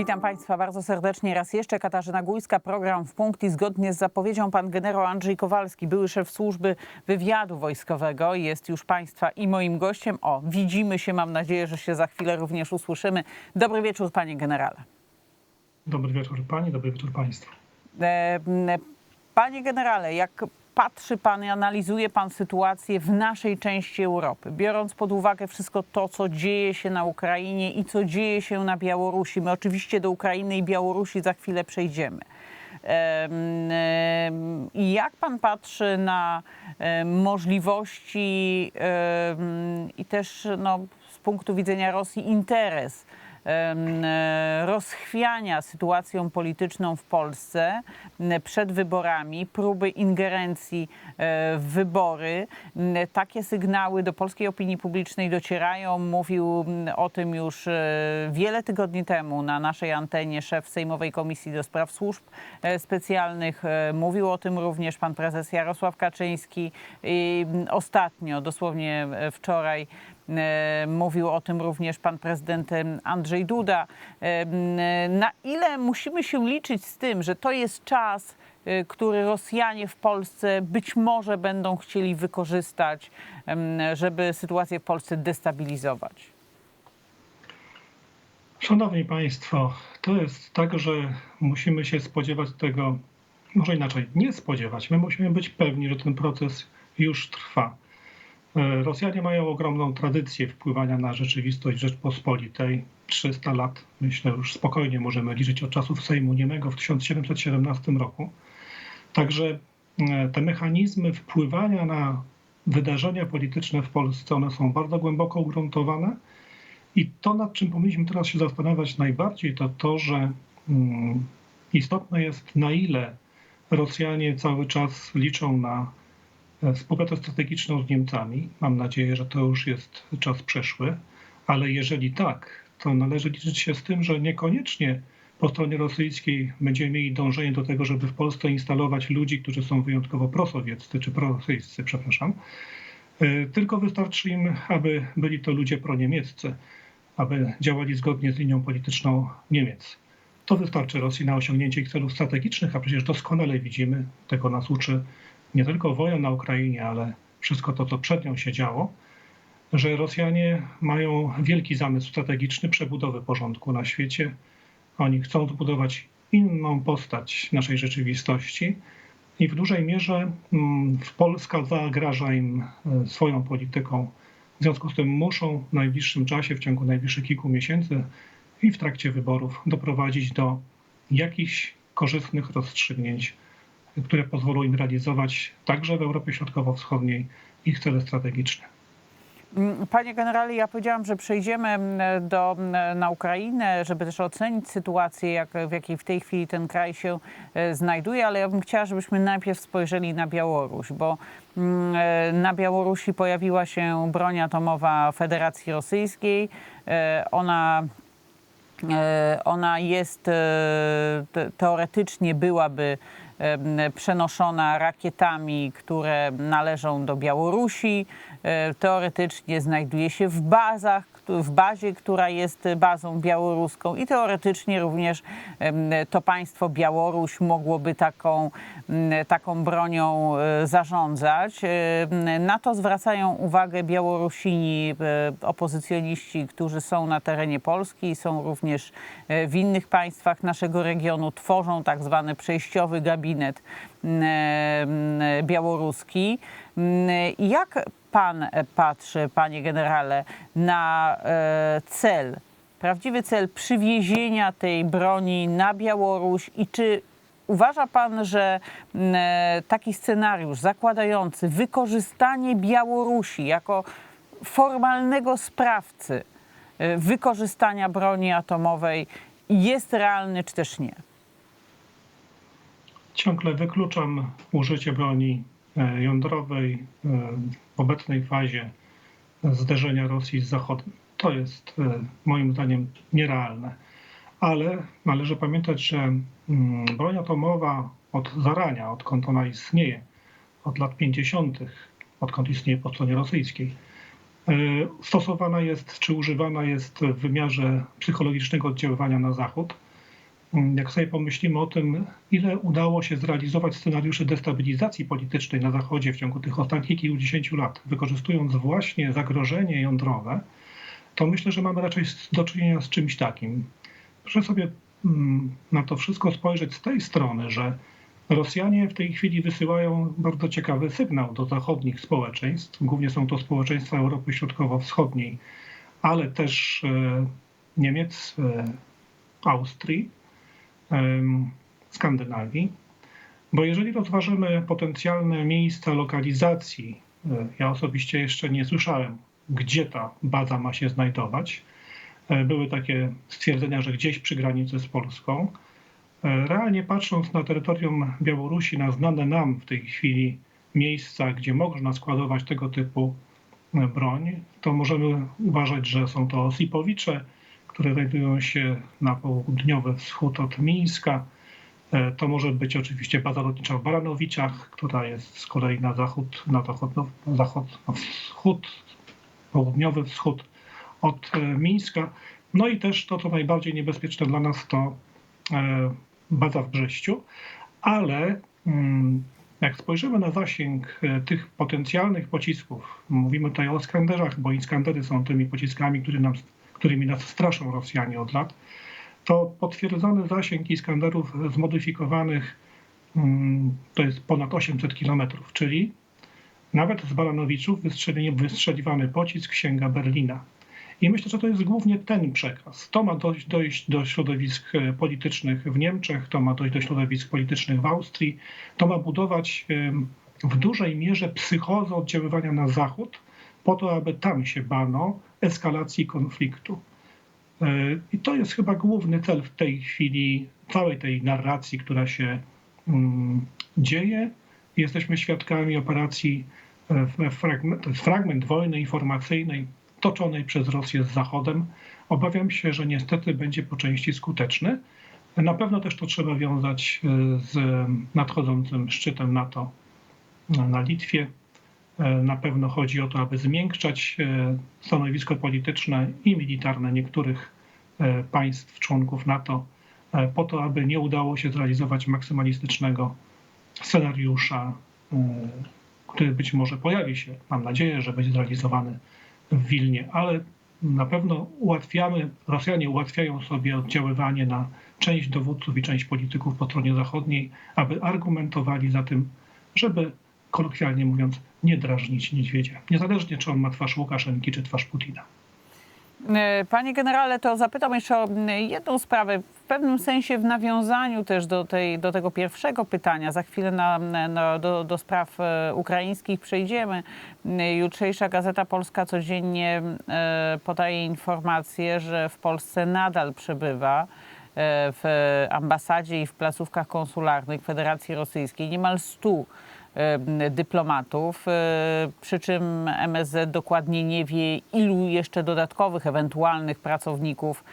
Witam Państwa bardzo serdecznie raz jeszcze. Katarzyna Gujska, program w punkt i zgodnie z zapowiedzią pan generał Andrzej Kowalski, były szef służby wywiadu wojskowego, jest już Państwa i moim gościem. O, widzimy się, mam nadzieję, że się za chwilę również usłyszymy. Dobry wieczór, panie generale. Dobry wieczór pani, dobry wieczór państwu. E, m, Panie generale, jak patrzy pan i analizuje pan sytuację w naszej części Europy, biorąc pod uwagę wszystko to, co dzieje się na Ukrainie i co dzieje się na Białorusi, my oczywiście do Ukrainy i Białorusi za chwilę przejdziemy. Em, em, I jak pan patrzy na możliwości i też no, z punktu widzenia Rosji interes rozchwiania sytuacją polityczną w Polsce m, przed wyborami, próby ingerencji e, w wybory. Takie sygnały do polskiej opinii publicznej docierają. Mówił o tym już e, wiele tygodni temu na naszej antenie szef Sejmowej Komisji do Spraw Służb e, Specjalnych. E, Mówił o tym również pan prezes Jarosław Kaczyński. I ostatnio, dosłownie e, wczoraj, E, Mówił o tym również pan prezydent em, Andrzej Duda. E, Na ile musimy się liczyć z tym, że to jest czas, e, który Rosjanie w Polsce być może będą chcieli wykorzystać, żeby sytuację w Polsce destabilizować? Szanowni Państwo, to jest tak, że musimy się spodziewać tego, może inaczej, nie spodziewać. My musimy być pewni, że ten proces już trwa. E, Rosjanie mają ogromną tradycję wpływania na rzeczywistość Rzeczpospolitej. 300 lat, myślę, już spokojnie możemy liczyć od czasów Sejmu Niemego w 1717 roku. Także e, te mechanizmy wpływania na wydarzenia polityczne w Polsce, one są bardzo głęboko ugruntowane. I to, nad czym powinniśmy teraz się zastanawiać najbardziej, to to, że mm, istotne jest, na ile Rosjanie cały czas liczą na współpracę strategiczną z Niemcami. Mam nadzieję, że to już jest czas przeszły, ale jeżeli tak, to należy liczyć się z tym, że niekoniecznie po stronie rosyjskiej będziemy mieli dążenie do tego, żeby w Polsce instalować ludzi, którzy są wyjątkowo prosowieccy, czy prorosyjscy, przepraszam, E, tylko wystarczy im, aby byli to ludzie proniemieccy, aby działali zgodnie z linią polityczną Niemiec. To wystarczy Rosji na osiągnięcie ich celów strategicznych, a przecież doskonale widzimy, tego nas uczy nie tylko wojna na Ukrainie, ale wszystko to, co przed nią się działo, że Rosjanie mają wielki zamysł strategiczny przebudowy porządku na świecie. Oni chcą zbudować inną postać naszej rzeczywistości i w dużej mierze mm, Polska zagraża im e, swoją polityką. W związku z tym muszą w najbliższym czasie, w ciągu najbliższych kilku miesięcy i w trakcie wyborów doprowadzić do jakichś korzystnych rozstrzygnięć, które pozwolą im realizować także w Europie Środkowo-Wschodniej ich cele strategiczne. Panie generale, ja powiedziałam, że przejdziemy mm, do, mm, na Ukrainę, żeby też ocenić sytuację, jak, w jakiej w tej chwili ten kraj się e, znajduje, ale ja bym chciała, żebyśmy najpierw spojrzeli na Białoruś, bo mm, e, na Białorusi pojawiła się broń atomowa Federacji Rosyjskiej. E, Ona Ona jest te- teoretycznie byłaby przenoszona rakietami, które należą do Białorusi. E, Teoretycznie znajduje się w bazach, w bazie, która jest bazą białoruską i teoretycznie również to państwo Białoruś mogłoby taką, taką bronią e, zarządzać. E, Na to zwracają uwagę Białorusini, e, opozycjoniści, którzy są na terenie Polski i są również w innych państwach naszego regionu, tworzą tak zwany przejściowy gabinet białoruski. Jak pan e, patrzy, panie generale, na e, cel, prawdziwy cel przywiezienia tej broni na Białoruś i czy Uważa pan, że e, taki scenariusz zakładający wykorzystanie Białorusi jako formalnego sprawcy wykorzystania broni atomowej jest realny, czy też nie? Ciągle wykluczam użycie broni jądrowej e, w obecnej fazie zderzenia Rosji z Zachodem. To jest e, moim zdaniem nierealne. Ale należy pamiętać, że mm, broń atomowa od zarania, odkąd ona istnieje, od lat 50., odkąd istnieje po stronie rosyjskiej, e, stosowana jest czy używana jest w wymiarze psychologicznego oddziaływania na Zachód. Jak sobie pomyślimy o tym, ile udało się zrealizować scenariuszy destabilizacji politycznej na Zachodzie w ciągu tych ostatnich kilkudziesięciu lat, wykorzystując właśnie zagrożenie jądrowe, to myślę, że mamy raczej do czynienia z czymś takim. Proszę sobie mm, na to wszystko spojrzeć z tej strony, że Rosjanie w tej chwili wysyłają bardzo ciekawy sygnał do zachodnich społeczeństw. Głównie są to społeczeństwa Europy Środkowo-Wschodniej, ale też e, Niemiec, e, Austrii, Skandynawii. Bo jeżeli rozważymy potencjalne miejsca lokalizacji, e, ja osobiście jeszcze nie słyszałem, gdzie ta baza ma się znajdować. E, Były takie stwierdzenia, że gdzieś przy granicy z Polską. E, Realnie patrząc na terytorium Białorusi, na znane nam w tej chwili miejsca, gdzie można składować tego typu broń, to możemy uważać, że są to Osipowicze, które znajdują się na południowy wschód od Mińska. E, To może być oczywiście baza lotnicza w Baranowiciach, która jest z kolei na zachód, na zachód, no, na zachód, na wschód, południowy wschód od e, Mińska. No i też to, co najbardziej niebezpieczne dla nas, to e, baza w Brześciu, ale mm, jak spojrzymy na zasięg tych potencjalnych pocisków, mówimy tutaj o Iskanderach, bo Iskandery są tymi pociskami, który nam, którymi nas straszą Rosjanie od lat, to potwierdzony zasięg Iskanderów zmodyfikowanych mm, to jest ponad 800 km, czyli nawet z Baranowiczów wystrzeli, wystrzeliwany pocisk sięga Berlina. I myślę, że to jest głównie ten przekaz. To ma dojść, dojść do środowisk e, politycznych w Niemczech, to ma dojść do środowisk politycznych w Austrii, to ma budować w dużej mierze psychozę oddziaływania na Zachód, po to, aby tam się bano eskalacji konfliktu. E, I to jest chyba główny cel w tej chwili całej tej narracji, która się mm, dzieje. Jesteśmy świadkami operacji, e, fragment, fragment wojny informacyjnej toczonej przez Rosję z Zachodem. Obawiam się, że niestety będzie po części skuteczny. Na pewno też to trzeba wiązać e, z nadchodzącym szczytem NATO na Litwie. E, Na pewno chodzi o to, aby zmiękczać e, stanowisko polityczne i militarne niektórych e, państw członków NATO, po to, aby nie udało się zrealizować maksymalistycznego scenariusza, który być może pojawi się. Mam nadzieję, że będzie zrealizowany w Wilnie, ale na pewno ułatwiamy, Rosjanie ułatwiają sobie oddziaływanie na część dowódców i część polityków po stronie zachodniej, aby argumentowali za tym, żeby kolokwialnie mówiąc, nie drażnić niedźwiedzia. Niezależnie, czy on ma twarz Łukaszenki, czy twarz Putina. E, Panie generale, to zapytam jeszcze o jedną sprawę, w pewnym sensie w nawiązaniu też do, tej, do tego pierwszego pytania. Za chwilę na, na, do, do spraw e, ukraińskich przejdziemy. Jutrzejsza Gazeta Polska codziennie e, podaje informację, że w Polsce nadal przebywa w ambasadzie i w placówkach konsularnych Federacji Rosyjskiej niemal 100 e, dyplomatów, e, przy czym MSZ dokładnie nie wie, ilu jeszcze dodatkowych ewentualnych pracowników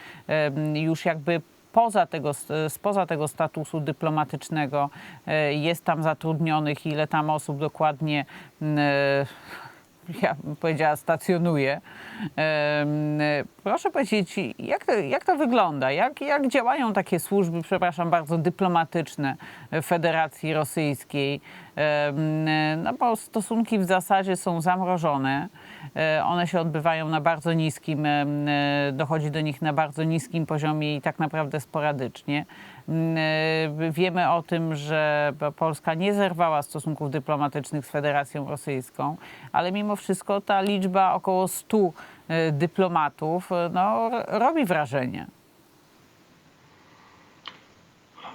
już jakby poza tego, spoza tego statusu dyplomatycznego e, jest tam zatrudnionych, ile tam osób dokładnie e, ja bym powiedziała, stacjonuje. Proszę powiedzieć, jak to, jak to wygląda? Jak, jak działają takie służby, przepraszam bardzo, dyplomatyczne Federacji Rosyjskiej? No bo stosunki w zasadzie są zamrożone. E, One się odbywają na bardzo niskim, dochodzi do nich na bardzo niskim poziomie i tak naprawdę sporadycznie. Wiemy o tym, że Polska nie zerwała stosunków dyplomatycznych z Federacją Rosyjską, ale mimo wszystko ta liczba około 100 e, dyplomatów e, no, robi wrażenie.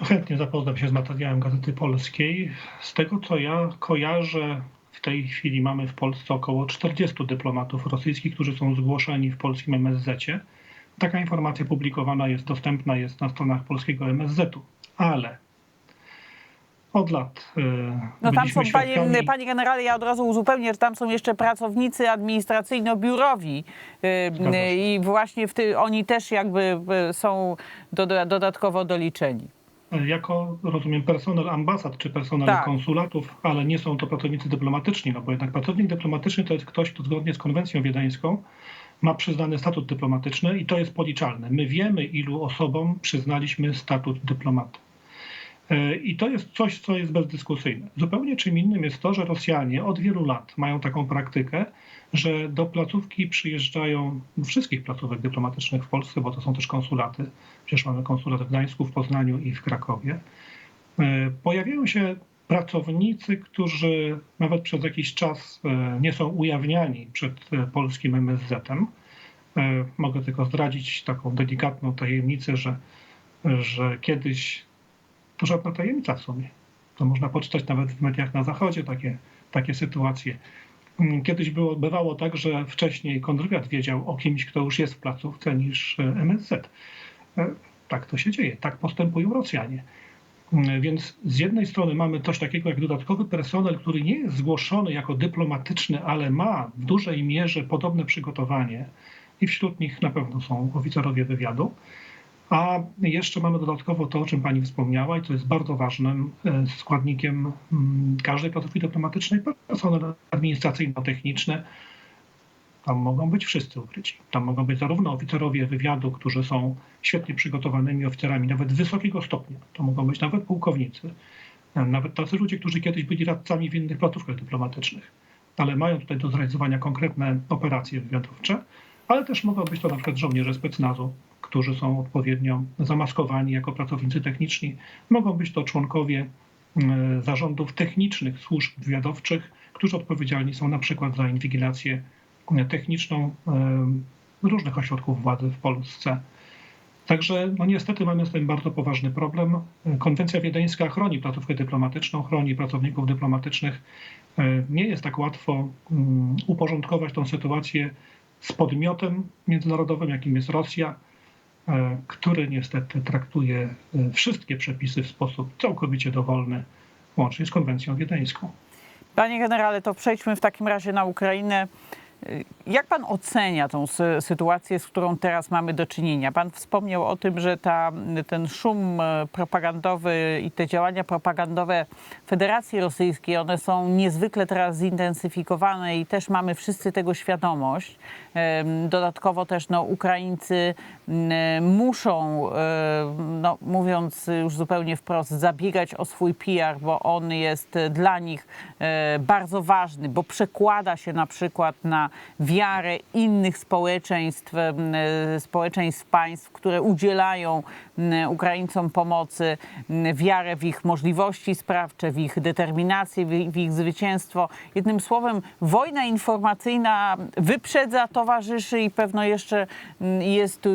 Chętnie zapoznam się z materiałem Gazety Polskiej. Z tego, co ja kojarzę, w tej chwili mamy w Polsce około 40 dyplomatów rosyjskich, którzy są zgłoszeni w polskim MSZ-cie. Taka informacja publikowana jest, dostępna jest na stronach polskiego MSZ-u, ale od lat e, No tam są, panie, panie generale, ja od razu uzupełnię, że tam są jeszcze pracownicy administracyjno-biurowi y, y, i właśnie w ty, oni też jakby y, są do, dodatkowo doliczeni. jako, rozumiem, personel ambasad czy personel Tak. konsulatów, ale nie są to pracownicy dyplomatyczni, no bo jednak pracownik dyplomatyczny to jest ktoś, kto zgodnie z konwencją wiedeńską ma przyznany statut dyplomatyczny i to jest policzalne. My wiemy, ilu osobom przyznaliśmy statut dyplomaty. E, I to jest coś, co jest bezdyskusyjne. Zupełnie czym innym jest to, że Rosjanie od wielu lat mają taką praktykę, że do placówki przyjeżdżają, wszystkich placówek dyplomatycznych w Polsce, bo to są też konsulaty, przecież mamy konsulat w Gdańsku, w Poznaniu i w Krakowie, e, pojawiają się pracownicy, którzy nawet przez jakiś czas e, nie są ujawniani przed polskim MSZ-em. Mogę tylko zdradzić taką delikatną tajemnicę, że, że kiedyś to żadna tajemnica w sumie. To można poczytać nawet w mediach na zachodzie takie, takie sytuacje. Mm, Kiedyś było, bywało tak, że wcześniej kontrwywiad wiedział o kimś, kto już jest w placówce niż e, MSZ. E, Tak to się dzieje, tak postępują Rosjanie. Mm, Więc z jednej strony mamy coś takiego jak dodatkowy personel, który nie jest zgłoszony jako dyplomatyczny, ale ma w dużej mierze podobne przygotowanie i wśród nich na pewno są oficerowie wywiadu. A jeszcze mamy dodatkowo to, o czym Pani wspomniała i co jest bardzo ważnym e, składnikiem mm, każdej placówki dyplomatycznej, personel administracyjno-techniczny. Tam mogą być wszyscy ukryci. Tam mogą być zarówno oficerowie wywiadu, którzy są świetnie przygotowanymi oficerami, nawet wysokiego stopnia. To mogą być nawet pułkownicy, e, nawet tacy ludzie, którzy kiedyś byli radcami w innych placówkach dyplomatycznych, ale mają tutaj do zrealizowania konkretne operacje wywiadowcze, ale też mogą być to na przykład żołnierze specnazu, którzy są odpowiednio zamaskowani jako pracownicy techniczni. Mogą być to członkowie e, zarządów technicznych służb wywiadowczych, którzy odpowiedzialni są na przykład za inwigilację e, techniczną e, różnych ośrodków władzy w Polsce. Także no niestety mamy z tym bardzo poważny problem. Konwencja wiedeńska chroni placówkę dyplomatyczną, chroni pracowników dyplomatycznych. Nie jest tak łatwo mm, uporządkować tą sytuację z podmiotem międzynarodowym, jakim jest Rosja, który niestety traktuje e, wszystkie przepisy w sposób całkowicie dowolny, łącznie z konwencją wiedeńską. Panie generale, to przejdźmy w takim razie na Ukrainę. Jak pan ocenia tą sy- sytuację, z którą teraz mamy do czynienia? Pan wspomniał o tym, że ta, ten szum e, propagandowy i te działania propagandowe Federacji Rosyjskiej, one są niezwykle teraz zintensyfikowane i też mamy wszyscy tego świadomość. Dodatkowo też no, Ukraińcy muszą, e, no, mówiąc już zupełnie wprost, zabiegać o swój PR, bo on jest dla nich e, bardzo ważny, bo przekłada się na przykład na wiarę innych społeczeństw, m, e, społeczeństw państw, które udzielają m, Ukraińcom pomocy, m, wiarę w ich możliwości sprawcze, w ich determinację, w ich, zwycięstwo. Jednym słowem, wojna informacyjna wyprzedza, towarzyszy i pewno jeszcze mm, jest,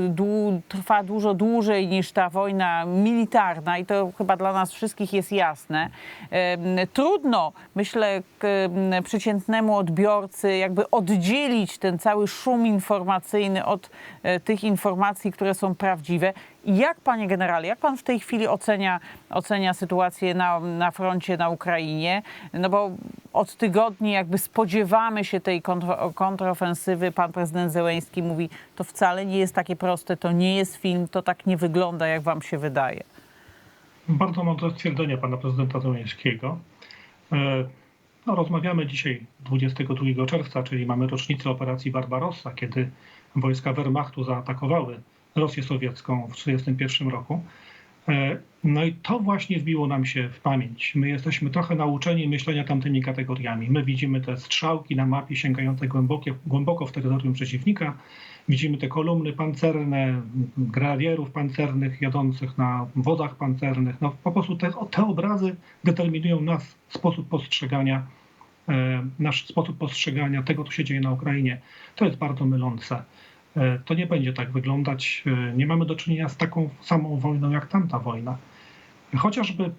trwa dużo dłużej niż ta wojna militarna i to chyba dla nas wszystkich jest jasne. Em, Trudno, myślę, przeciętnemu odbiorcy jakby oddzielić ten cały szum informacyjny od e, tych informacji, które są prawdziwe. Jak, panie generale, jak pan w tej chwili ocenia, ocenia sytuację na, na froncie na Ukrainie? No bo od tygodni jakby spodziewamy się tej kontro, kontrofensywy. Pan prezydent Zełęński mówi, to wcale nie jest takie proste, to nie jest film, to tak nie wygląda, jak wam się wydaje. Bardzo mądre stwierdzenie pana prezydenta Zełenskiego. No, rozmawiamy dzisiaj 22 czerwca, czyli mamy rocznicę operacji Barbarossa, kiedy wojska Wehrmachtu zaatakowały Rosję sowiecką w 1931 roku. E, No i to właśnie wbiło nam się w pamięć. My jesteśmy trochę nauczeni myślenia tamtymi kategoriami. My widzimy te strzałki na mapie sięgające głębokie, głęboko w terytorium przeciwnika. Widzimy te kolumny pancerne, grenadierów pancernych jadących na wozach pancernych. No, po prostu te, te obrazy determinują nas sposób postrzegania, e, nasz sposób postrzegania tego, co się dzieje na Ukrainie. To jest bardzo mylące. E, To nie będzie tak wyglądać. E, Nie mamy do czynienia z taką samą wojną jak tamta wojna. Chociażby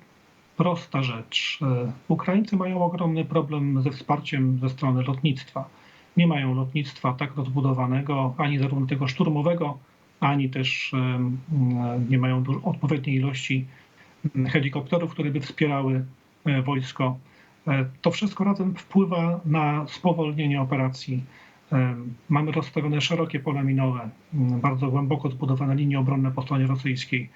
prosta rzecz. Ukraińcy mają ogromny problem ze wsparciem ze strony lotnictwa. Nie mają lotnictwa tak rozbudowanego, ani zarówno tego szturmowego, ani też e, nie mają odpowiedniej ilości m, helikopterów, które by wspierały e, wojsko. E, To wszystko razem wpływa na spowolnienie operacji. Em, Mamy rozstawione szerokie pola minowe, m, bardzo głęboko zbudowane linie obronne po stronie rosyjskiej.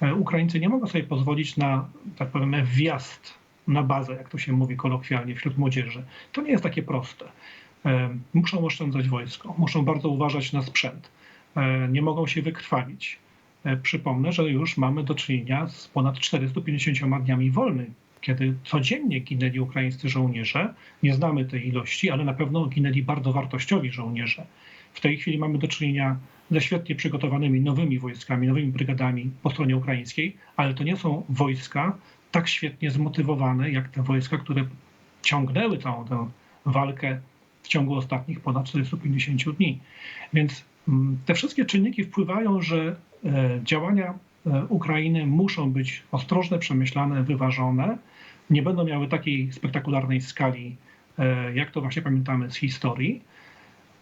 E, Ukraińcy nie mogą sobie pozwolić na, tak powiem, wjazd na bazę, jak to się mówi kolokwialnie wśród młodzieży. To nie jest takie proste. E, muszą oszczędzać wojsko, muszą bardzo uważać na sprzęt, e, nie mogą się wykrwawić. E, Przypomnę, że już mamy do czynienia z ponad 450 dniami wolny, kiedy codziennie ginęli ukraińscy żołnierze. Nie znamy tej ilości, ale na pewno ginęli bardzo wartościowi żołnierze. W tej chwili mamy do czynienia ze świetnie przygotowanymi nowymi wojskami, nowymi brygadami po stronie ukraińskiej, ale to nie są wojska tak świetnie zmotywowane jak te wojska, które ciągnęły całą tę walkę w ciągu ostatnich ponad 450 dni. Więc mm, te wszystkie czynniki wpływają, że e, działania e, Ukrainy muszą być ostrożne, przemyślane, wyważone. Nie będą miały takiej spektakularnej skali, e, jak to właśnie pamiętamy z historii.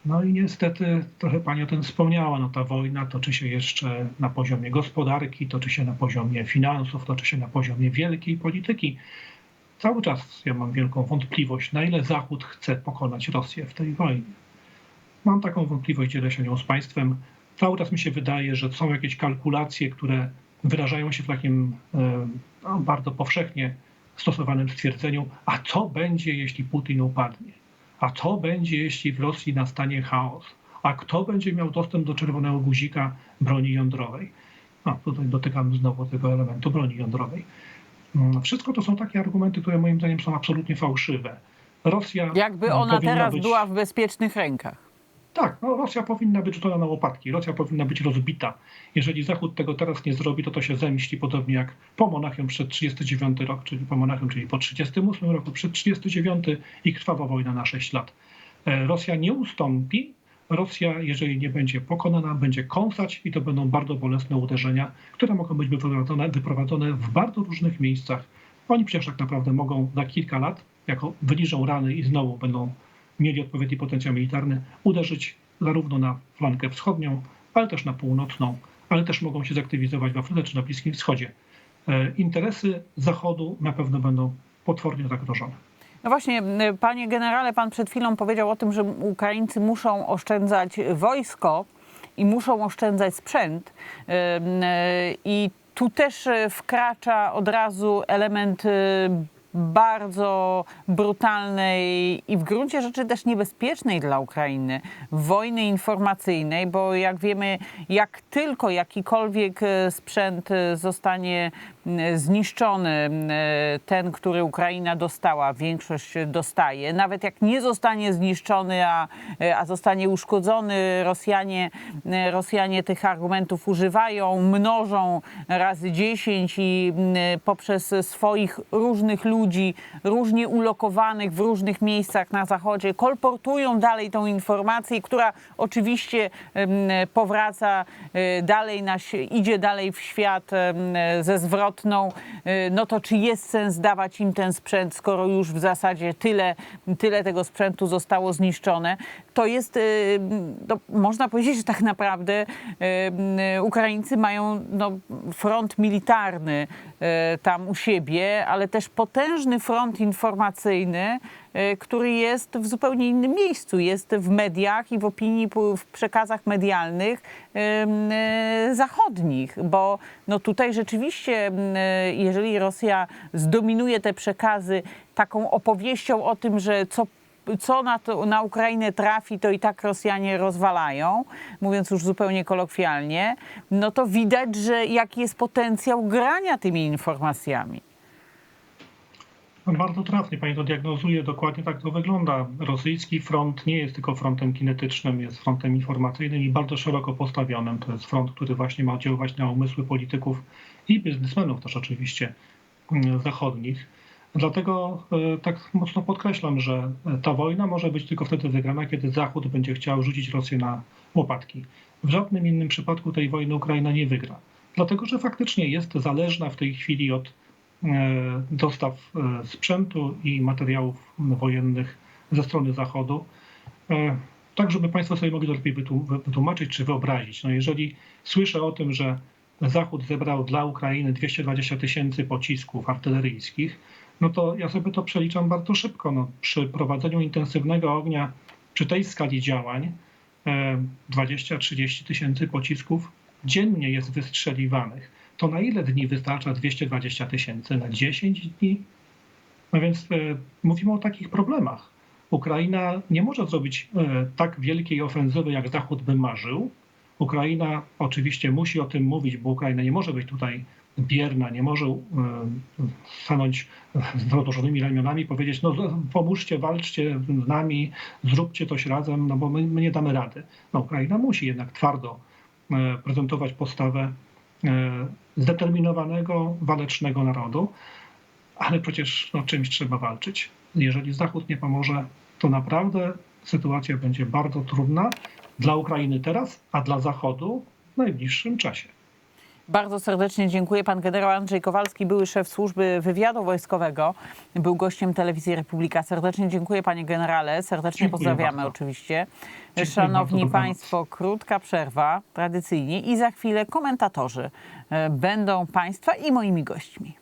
No i niestety, trochę Pani o tym wspomniała, no ta wojna toczy się jeszcze na poziomie gospodarki, toczy się na poziomie finansów, toczy się na poziomie wielkiej polityki. Cały czas ja mam wielką wątpliwość, na ile Zachód chce pokonać Rosję w tej wojnie. Mam taką wątpliwość, dzielę się nią z Państwem. Cały czas mi się wydaje, że są jakieś kalkulacje, które wyrażają się w takim e, no, bardzo powszechnie stosowanym stwierdzeniu, a co będzie, jeśli Putin upadnie? A co będzie, jeśli w Rosji nastanie chaos? A kto będzie miał dostęp do czerwonego guzika broni jądrowej? No, tutaj dotykamy znowu tego elementu broni jądrowej. Mm, Wszystko to są takie argumenty, które moim zdaniem są absolutnie fałszywe. Rosja Jakby ona teraz być... była w bezpiecznych rękach. Tak, no Rosja powinna być rzucona na łopatki. Rosja powinna być rozbita. Jeżeli Zachód tego teraz nie zrobi, to to się zemści podobnie jak po Monachium przed 39 rok, czyli po Monachium, czyli po 38 roku, przed 39 i krwawa wojna na 6 lat. E, Rosja nie ustąpi. Rosja, jeżeli nie będzie pokonana, będzie kąsać i to będą bardzo bolesne uderzenia, które mogą być wyprowadzone, wyprowadzone w bardzo różnych miejscach. Oni przecież tak naprawdę mogą za kilka lat, jako wyliżą rany i znowu będą mieli odpowiedni potencjał militarny, uderzyć zarówno na flankę wschodnią, ale też na północną, ale też mogą się zaktywizować w Afryce czy na Bliskim Wschodzie. E, Interesy Zachodu na pewno będą potwornie zagrożone. No właśnie, y, panie generale, pan przed chwilą powiedział o tym, że Ukraińcy muszą oszczędzać wojsko i muszą oszczędzać sprzęt. Y, y, I tu też wkracza od razu element bardzo brutalnej i w gruncie rzeczy też niebezpiecznej dla Ukrainy wojny informacyjnej, bo jak wiemy, jak tylko jakikolwiek sprzęt zostanie zniszczony, ten, który Ukraina dostała, większość dostaje, nawet jak nie zostanie zniszczony, a, a zostanie uszkodzony, Rosjanie, Rosjanie tych argumentów używają, mnożą razy 10 i poprzez swoich różnych ludzi, różnie ulokowanych w różnych miejscach na Zachodzie, kolportują dalej tą informację, która oczywiście powraca e, dalej, na, idzie dalej w świat ze zwrotną, e, no to czy jest sens dawać im ten sprzęt, skoro już w zasadzie tyle, tyle tego sprzętu zostało zniszczone? To jest, e, no, można powiedzieć, że tak naprawdę e, Ukraińcy mają no, front militarny e, tam u siebie, ale też potężny front informacyjny, który jest w zupełnie innym miejscu. Jest w mediach i w opinii, w przekazach medialnych zachodnich, bo no tutaj rzeczywiście, jeżeli Rosja zdominuje te przekazy taką opowieścią o tym, że co co na, to, na Ukrainę trafi, to i tak Rosjanie rozwalają, mówiąc już zupełnie kolokwialnie, no to widać, że jaki jest potencjał grania tymi informacjami. Bardzo trafnie Pani to diagnozuje, dokładnie tak to wygląda. Rosyjski front nie jest tylko frontem kinetycznym, jest frontem informacyjnym i bardzo szeroko postawionym. To jest front, który właśnie ma oddziaływać na umysły polityków i biznesmenów też oczywiście mm, zachodnich. Dlatego e, tak mocno podkreślam, że ta wojna może być tylko wtedy wygrana, kiedy Zachód będzie chciał rzucić Rosję na łopatki. W żadnym innym przypadku tej wojny Ukraina nie wygra. Dlatego, że faktycznie jest zależna w tej chwili od e, dostaw e, sprzętu i materiałów wojennych ze strony Zachodu. Tak, żeby Państwo sobie mogli to lepiej wytłu- wytłumaczyć czy wyobrazić. No jeżeli słyszę o tym, że Zachód zebrał dla Ukrainy 220 tysięcy pocisków artyleryjskich, no to ja sobie to przeliczam bardzo szybko. No, przy prowadzeniu intensywnego ognia, przy tej skali działań, e, 20-30 tysięcy pocisków dziennie jest wystrzeliwanych. To na ile dni wystarcza 220 tysięcy? Na 10 dni? No więc e, mówimy o takich problemach. Ukraina nie może zrobić e, tak wielkiej ofensywy, jak Zachód by marzył. Ukraina oczywiście musi o tym mówić, bo Ukraina nie może być tutaj bierna, nie może e, stanąć z rozłożonymi ramionami powiedzieć, no pomóżcie, walczcie z nami, zróbcie coś razem, no bo my, my nie damy rady. No Ukraina musi jednak twardo e, prezentować postawę e, zdeterminowanego, walecznego narodu, ale przecież no, czymś trzeba walczyć. Jeżeli Zachód nie pomoże, to naprawdę sytuacja będzie bardzo trudna dla Ukrainy teraz, a dla Zachodu w najbliższym czasie. Bardzo serdecznie dziękuję. Pan generał Andrzej Kowalski, były szef służby wywiadu wojskowego, był gościem telewizji Republika. Serdecznie dziękuję panie generale, serdecznie Dziękuję pozdrawiamy bardzo. oczywiście. Dziękuję Szanowni bardzo, państwo, krótka przerwa tradycyjnie i za chwilę komentatorzy e, będą państwa i moimi gośćmi.